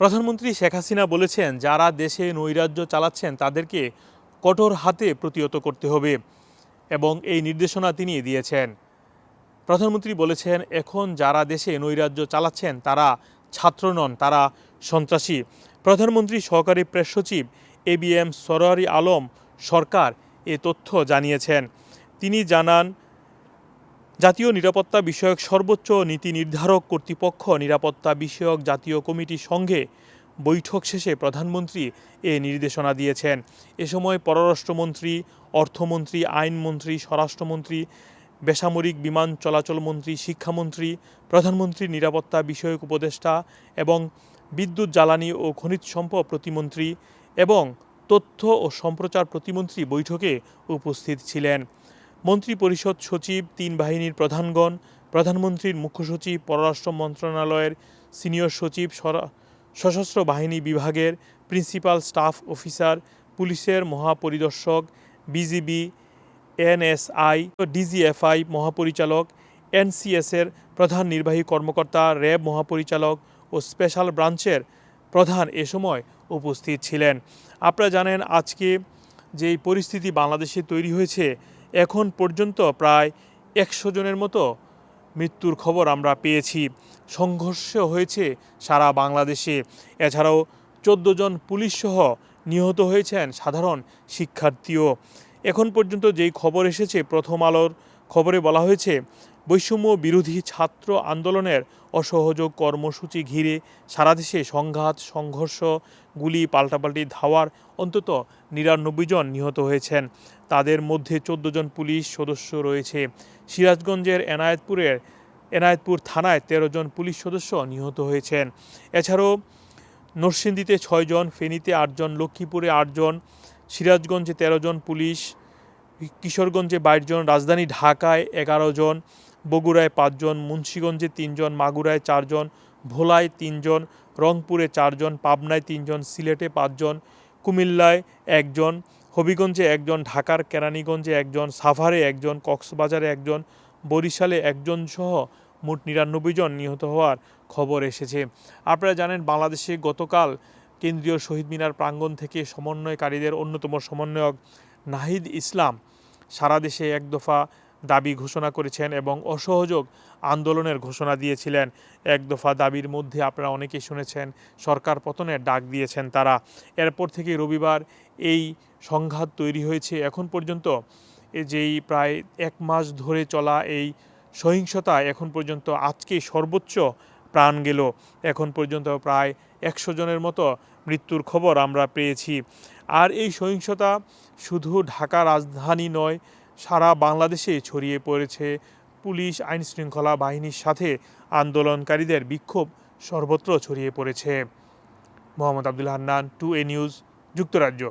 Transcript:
প্রধানমন্ত্রী শেখ হাসিনা বলেছেন, যারা দেশে নৈরাজ্য চালাচ্ছেন, তাদেরকে কঠোর হাতে প্রতিহত করতে হবে এবং এই নির্দেশনা তিনি দিয়েছেন। প্রধানমন্ত্রী বলেছেন, এখন যারা দেশে নৈরাজ্য চালাচ্ছেন, তারা ছাত্র নন, তারা সন্ত্রাসী। প্রধানমন্ত্রী সহকারী প্রেস সচিব A B M Sarwari Alam Sarkar এ তথ্য জানিয়েছেন। তিনি জানান জাতীয় নিরাপত্তা বিষয়ক সর্বোচ্চ নীতি নির্ধারক কর্তৃপক্ষ নিরাপত্তা বিষয়ক জাতীয় কমিটির সঙ্গে বৈঠক শেষে প্রধানমন্ত্রী এ নির্দেশনা দিয়েছেন। এ সময় পররাষ্ট্রমন্ত্রী, অর্থমন্ত্রী, আইনমন্ত্রী, স্বরাষ্ট্রমন্ত্রী, বেসামরিক বিমান চলাচল মন্ত্রী, শিক্ষামন্ত্রী, প্রধানমন্ত্রী, নিরাপত্তা বিষয়ক উপদেষ্টা এবং বিদ্যুৎ, জ্বালানি ও খনিজ সম্পদ প্রতিমন্ত্রী এবং তথ্য ও সম্প্রচার প্রতিমন্ত্রী বৈঠকে উপস্থিত ছিলেন। মন্ত্রী পরিষদ সচিব, তিন বাহিনীর প্রধানগণ, প্রধানমন্ত্রীর মুখ্য সচিব, পররাষ্ট্র মন্ত্রণালয়ের সিনিয়র সচিব সশস্ত্র বাহিনী বিভাগের প্রিন্সিপাল স্টাফ অফিসার, পুলিশের মহাপরিদর্শক, বিজিবি, এনএসআই, ডিজিএফআই মহাপরিচালক, এনসিএসের প্রধান নির্বাহী কর্মকর্তা, র্যাব মহাপরিচালক ও স্পেশাল ব্রাঞ্চের প্রধান এ সময় উপস্থিত ছিলেন। আপনারা জানেন আজকে যেই পরিস্থিতি বাংলাদেশে তৈরি হয়েছে এখন পর্যন্ত প্রায় একশো জনের মতো মৃত্যুর খবর আমরা পেয়েছি। সংঘর্ষ হয়েছে সারা বাংলাদেশে। এছাড়াও চোদ্দ জন পুলিশসহ নিহত হয়েছেন সাধারণ শিক্ষার্থীও। এখন পর্যন্ত যেই খবর এসেছে, প্রথম আলোর খবরে বলা হয়েছে বৈষম্য বিরোধী ছাত্র আন্দোলনের অসহযোগ কর্মসূচি ঘিরে সারা দেশে সংঘাত সংঘর্ষ গুলি পাল্টাপাল্টি ধাওয়ার অন্তত নিরানব্বই জন নিহত হয়েছেন। তাদের মধ্যে চোদ্দ জন পুলিশ সদস্য রয়েছে। সিরাজগঞ্জের এনায়েতপুরের, এনায়েতপুর থানায় তেরো জন পুলিশ সদস্য নিহত হয়েছেন। এছাড়াও নরসিংদীতে ছয়জন ফেনীতে আটজন লক্ষ্মীপুরে আটজন সিরাজগঞ্জে তেরো জন পুলিশ, কিশোরগঞ্জে বাইশ জন, রাজধানী ঢাকায় এগারো জন বগুড়ায় পাঁচজন, মুন্সীগঞ্জে তিনজন, মাগুরায় চারজন, ভোলায় তিনজন, রংপুরে চারজন, পাবনায় তিনজন, সিলেটে পাঁচজন, কুমিল্লায় একজন, হবিগঞ্জে একজন, ঢাকার কেরানীগঞ্জে একজন, সাভারে একজন, কক্সবাজারে একজন, বরিশালে একজন সহ মোট নিরানব্বই জন নিহত হওয়ার খবর এসেছে। আপনারা জানেন, বাংলাদেশে গতকাল কেন্দ্রীয় শহীদ মিনার প্রাঙ্গণ থেকে সমন্বয়কারীদের অন্যতম সমন্বয়ক নাহিদ ইসলাম সারা দেশে এক দফা দাবি ঘোষণা করেছেন এবং অসহযোগ আন্দোলনের ঘোষণা দিয়েছিলেন। এক দফা দাবির মধ্যে আপনারা অনেকেই শুনেছেন, সরকার পতনের ডাক দিয়েছেন তারা। এরপর থেকে রবিবার এই সংঘাত তৈরি হয়েছে। এখন পর্যন্ত যেই প্রায় এক মাস ধরে চলা এই সহিংসতা, এখন পর্যন্ত আজকে সর্বোচ্চ প্রাণ গেল। এখন পর্যন্ত প্রায় একশো জনের মতো মৃত্যুর খবর আমরা পেয়েছি। আর এই সহিংসতা শুধু ঢাকা রাজধানী নয় সারা বাংলাদেশে ছড়িয়ে পড়েছে পুলিশ আইন শৃঙ্খলা বাহিনীর সাথে আন্দোলনকারীদের বিক্ষোভ সর্বত্র ছড়িয়ে পড়েছে। মোহাম্মদ আব্দুল হান্নান, টু এ নিউজ, যুক্তরাজ্য।